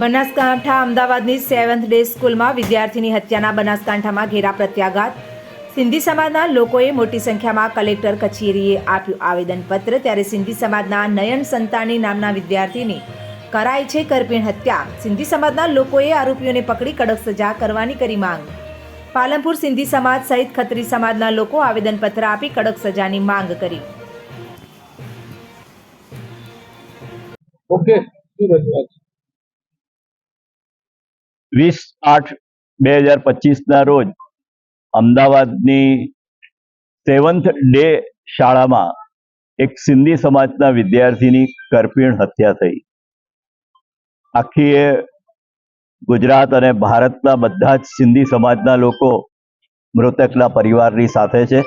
બનાસકાંઠા અમદાવાદની seventh day સ્કૂલમાં વિદ્યાર્થીની હત્યાના બનાસકાંઠામાં ઘેરા પ્રત્યાઘાત. સિંધી સમાજના લોકોએ મોટી સંખ્યામાં કલેક્ટર કચેરીએ આપ્યું આવેદનપત્ર. ત્યારે સિંધી સમાજના નયન સંતાણી નામના વિદ્યાર્થીની કરાઈ છે કરપીણ હત્યા. સિંધી સમાજના લોકોએ આરોપીઓને પકડી કડક સજા કરવાની કરી માંગ. પાલનપુર સિંધી સમાજ સહિત ખત્રી સમાજના લોકો આવેદનપત્ર આપી કડક સજાની માંગ કરી. ઓકે, શું રજૂઆત? વીસ આઠ બે હજાર પચીસના રોજ અમદાવાદની સેવન્થ ડે શાળામાં એક સિંધી સમાજના વિદ્યાર્થીની કરપીણ હત્યા થઈ. આખી એ ગુજરાત અને ભારતના બધા જ સિંધી સમાજના લોકો મૃતકના પરિવારની સાથે છે.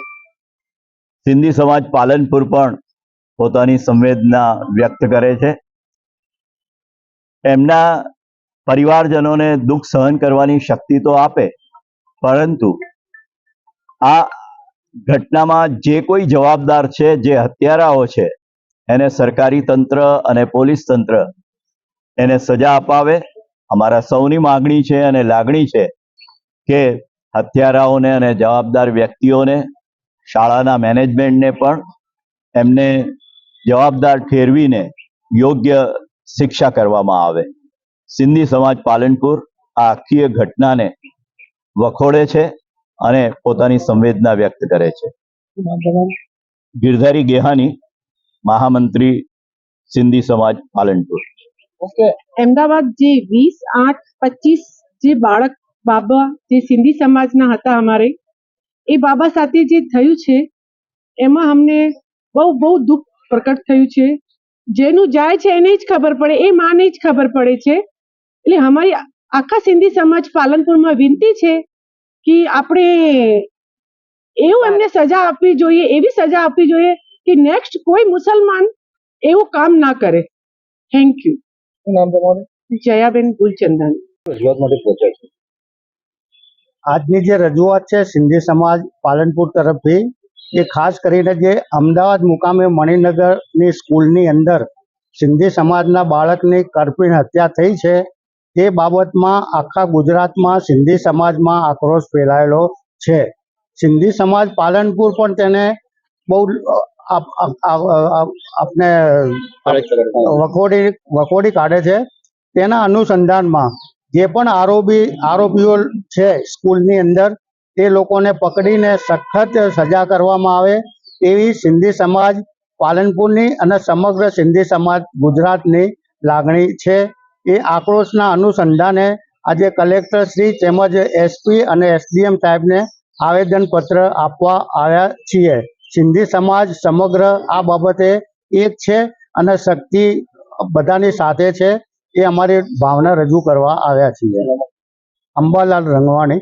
સિંધી સમાજ પાલનપુર પણ પોતાની સંવેદના વ્યક્ત કરે છે. એમના પરિવારજનોને દુઃખ સહન કરવાની શક્તિ તો આપે, પરંતુ આ ઘટનામાં જે કોઈ જવાબદાર છે, જે હત્યારાઓ છે, એને સરકારી તંત્ર અને પોલીસ તંત્ર એને સજા અપાવે. અમારા સૌની માગણી છે અને લાગણી છે કે હત્યારાઓને અને જવાબદાર વ્યક્તિઓને, શાળાના મેનેજમેન્ટને પણ એમને જવાબદાર ઠેરવીને યોગ્ય શિક્ષા કરવામાં આવે. સિંધી સમાજ પાલનપુર આખી ઘટનાને વખોડે છે અને પોતાની સંવેદના વ્યક્ત કરે છે. ગીરધારી ગેહાની મહામંત્રી સિંધી સમાજ પાલનપુર. અમદાવાદ જે વીસ, આઠ, પચીસ જે બાળક, બાબા જે સિંધી સમાજના હતા અમારે, એ બાબા સાથે જે થયું છે, એમાં અમને બહુ બહુ દુઃખ પ્રકટ થયું છે. જેનું જાય છે એને જ ખબર પડે, એ માને જ ખબર પડે છે. એટલે અમારી આખા સિંધી સમાજ પાલનપુરમાં વિનંતી છે કે આપણે એવું એમને સજા આપવી જોઈએ એવી સજા આપવી જોઈએ કે નેક્સ્ટ કોઈ મુસલમાન એવું કામ ના કરે. થેન્ક યુ શું નામ તમારું? જયાબેન ગુલચંદાની રજૂઆત માટે પહોંચ્યા છે. આજની જે રજૂઆત છે સિંધી સમાજ પાલનપુર તરફથી એ ખાસ કરીને જે અમદાવાદ મુકામે મણિનગરની સ્કૂલની અંદર સિંધી સમાજના બાળકની કરપીણ હત્યા થઈ છે તે બાબતમાં આખા ગુજરાતમાં સિંધી સમાજમાં આક્રોશ ફેલાયેલો છે. સિંધી સમાજ પાલનપુર પણ તેને બહુ આપ- આપ- આપ- આપને વખોડી વખોડી કાઢે છે. તેના અનુસંધાનમાં જે પણ આરોપી, આરોપીઓ છે સ્કૂલની અંદર, તે લોકોને પકડીને સખત સજા કરવામાં આવે એવી સિંધી સમાજ પાલનપુરની અને સમગ્ર સિંધી સમાજ ગુજરાતની લાગણી છે. એ આક્રોશના અનુસંધાને આજે કલેક્ટર શ્રી તેમજ એસપી અને એસડીએમ સાહેબને આવેદનપત્ર આપવા આવ્યા છીએ. સિંધી સમાજ સમગ્ર આ બાબતે એક છે અને શક્તિ બધાની સાથે છે એ અમારી ભાવના રજૂ કરવા આવ્યા છીએ. અંબાલાલ રંગવાણી